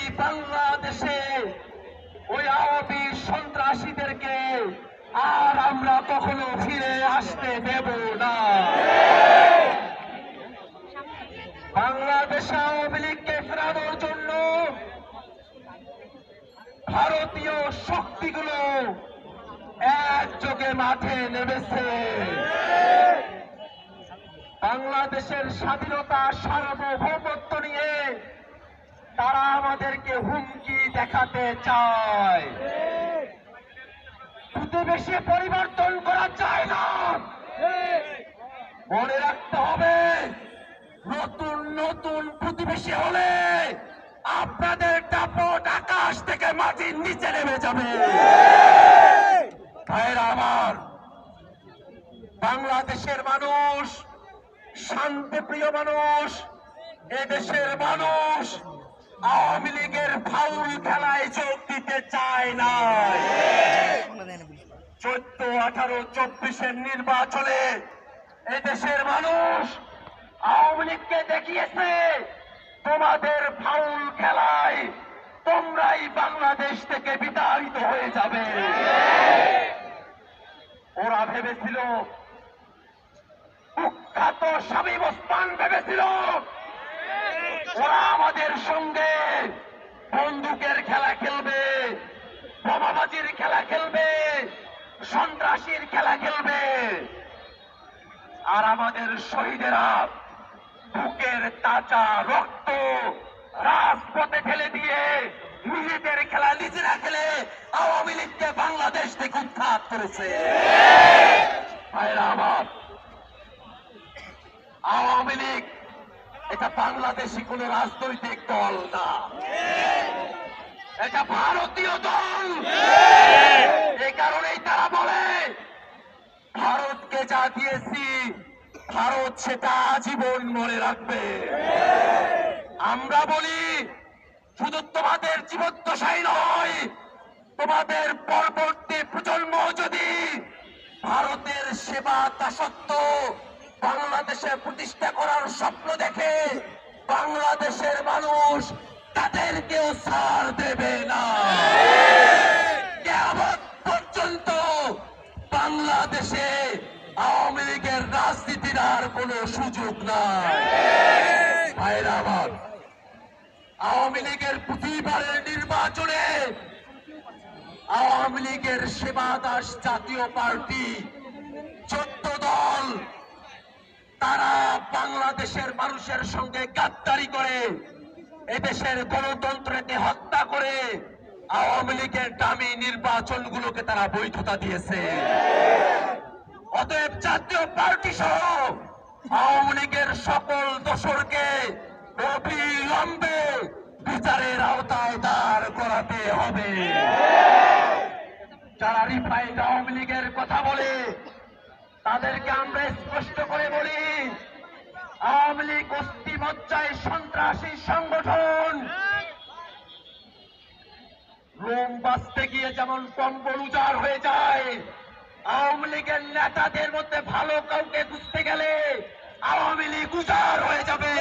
এই বাংলাদেশে ওই আওয়ামী সন্ত্রাসীদেরকে আর আমরা কখনো ফিরে আসতে দেব না। বাংলাদেশ আওয়ামী লীগকে ফেরানোর জন্য ভারতীয় শক্তিগুলো একযোগে মাঠে নেমেছে। বাংলাদেশের স্বাধীনতা সার্বভৌমত্ব হুমকি দেখাতে চায়। প্রতিবেশী পরিবর্তন করা যায় না। মনে রাখতে হবে, নতুন নতুন প্রতিবেশী হলে আপনাদের টাপট আকাশ থেকে মাটির নিচে নেমে যাবে। ভাইরা আমার, বাংলাদেশের মানুষ, শান্তিপ্রিয় মানুষ, এদেশের মানুষ আওয়ামী লীগের ফাউল খেলায় যোগ দিতে চায় না। চোদ্দ, আঠারো, চব্বিশের নির্বাচনে এদেশের মানুষ আওয়ামী লীগকে দেখিয়েছে, তোমাদের ফাউল খেলায় তোমরাই বাংলাদেশ থেকে বিতাড়িত হয়ে যাবে। ওরা ভেবেছিল, কুখ্যাত শামীম ওসমান ভেবেছিল ওরা আমাদের সঙ্গে। বন্দুকের খেলা খেলবে, বোমাবাজির খেলা খেলবে, সন্ত্রাসীর খেলা খেলবে। আর আমাদের শহীদেরা বুকের তাজা রক্ত রাজপথে ফেলে দিয়ে নিজেদের খেলা নিজেরা খেলে আওয়ামী লীগকে বাংলাদেশ থেকে উৎখাত করেছে ভাইরা আমার আওয়ামী লীগ এটা বাংলাদেশি কোন রাজনৈতিক দল না। এটা ভারতীয় দল। এই কারণেই তারা বলে ভারতকে যা দিয়েছি ভারত সেটা আজীবন মনে রাখবে। আমরা বলি শুধু তোমাদের জীবদ্দশাই নয় তোমাদের পরবর্তী প্রজন্ম যদি ভারতের সেবা দাসত্ব বাংলাদেশে প্রতিষ্ঠা করার স্বপ্ন কোনো সুযোগ নাই। আওয়ামী লীগের প্রতিবারের নির্বাচনে আওয়ামী লীগের সেবা দাস জাতীয় পার্টি চোদ্দ দল, তারা বাংলাদেশের মানুষের সঙ্গে গাদ্দারি করে, এদেশের গণতন্ত্রকে হত্যা করে আওয়ামী লীগের দামি নির্বাচনগুলোকে তারা বৈধতা দিয়েছে। অতএব জাতীয় পার্টি সহ আওয়ামী লীগের সকল দোসরকে অবিলম্বে বিচারের আওতায় দাঁড় করাতে হবে। যারা রিফাইন্ড আওয়ামী লীগের কথা বলে, তাদেরকে আমরা স্পষ্ট করে বলি, আওয়ামী লীগ অস্থিমজ্জায় সন্ত্রাসী সংগঠন। রোম বাঁচতে গিয়ে যেমন কম্বল উজাড় হয়ে যায়, আওয়ামী লীগের নেতাদের মধ্যে ভালো কাউকে খুঁজতে গেলে আওয়ামী লীগ উজাড় হয়ে যাবে।